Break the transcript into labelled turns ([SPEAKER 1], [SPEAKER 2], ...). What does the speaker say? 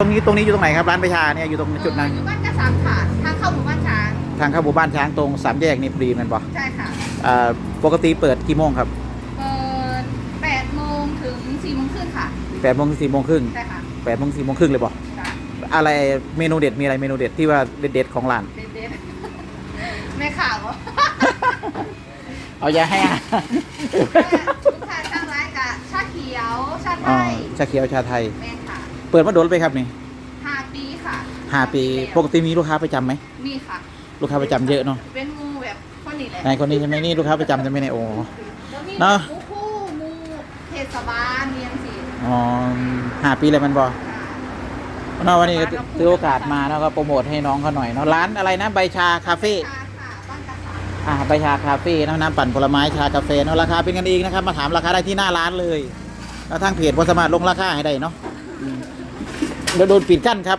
[SPEAKER 1] ตรงนี้ตรงนี้อยู่ตรงไหนครับร้านประชาเนี่ยอยู่ตรงจุดนั้น
[SPEAKER 2] อยู่บ้านกระสังค่ะทางเข้าหมู่บ้านช้าง
[SPEAKER 1] ทางเข้าหมู่บ้านช้างตรงสามแยกนี่พอดีแมันปะ
[SPEAKER 2] ใช่ค่ะ
[SPEAKER 1] อ่าปกติเปิดกี่โมงครับ
[SPEAKER 2] เปิด8โมงถึง4โมงครึ่งค่ะ
[SPEAKER 1] แปดโมงถึงสี่โมงครึ่ง
[SPEAKER 2] ใช่ค่ะ
[SPEAKER 1] แปดโมงสี่โมงครึ่งเลยปะ
[SPEAKER 2] จ้ะ
[SPEAKER 1] อะไรเมนูเด็ดมีอะไรเมนูเด็ดที่ว่าเด็ดๆของร้าน
[SPEAKER 2] เด็ดๆ ไม่ข่าวเหรอ
[SPEAKER 1] เอาอย่าให้อาหาร
[SPEAKER 2] ลูกค้าตั้งร้านกับชาเขียว ชาไท
[SPEAKER 1] อ๋อยชาเขียวชาไทย
[SPEAKER 2] แม่นค่ะ
[SPEAKER 1] เปิดมาโดนไปครับนี่
[SPEAKER 2] ห้าปีค่ะ
[SPEAKER 1] ห้าปี
[SPEAKER 2] แล้ว
[SPEAKER 1] ปกติมีลูกค้าประจำไหม
[SPEAKER 2] มีค่ะ
[SPEAKER 1] ลูกค้าประจำเยอะเนาะ
[SPEAKER 2] เป็นงูแบบคนนี้แหละ
[SPEAKER 1] นายคนนี้ใช่ไหมนี่ลูกค้าประจำใช่ไหมเนี่ยโอ้
[SPEAKER 2] แล้วมี
[SPEAKER 1] เนอะ
[SPEAKER 2] งูคู่งูเทศบาลเนียงสิ
[SPEAKER 1] อ๋อห้าปีเลยมันบอ
[SPEAKER 2] ค่ะ
[SPEAKER 1] เนาะวันนี้ก็ถือโอกาสมาแล้วก็โปรโมทให้น้องเขาหน่อยเนาะร้านอะไรนะใบชาคาเฟ่
[SPEAKER 2] ค่ะค่ะบ้านกระสัง
[SPEAKER 1] อ่าใบชาคาเฟ่นะน้ำปั่นผลไม้ชากาแฟเนาะราคาเป็นกันเองนะครับ มาถามราคาได้ที่หน้าร้านเลย แล้วทางเพจบสามารถลงราคาให้ได้เนาะอืม เดี๋ยวโดนปิดกั้นครับ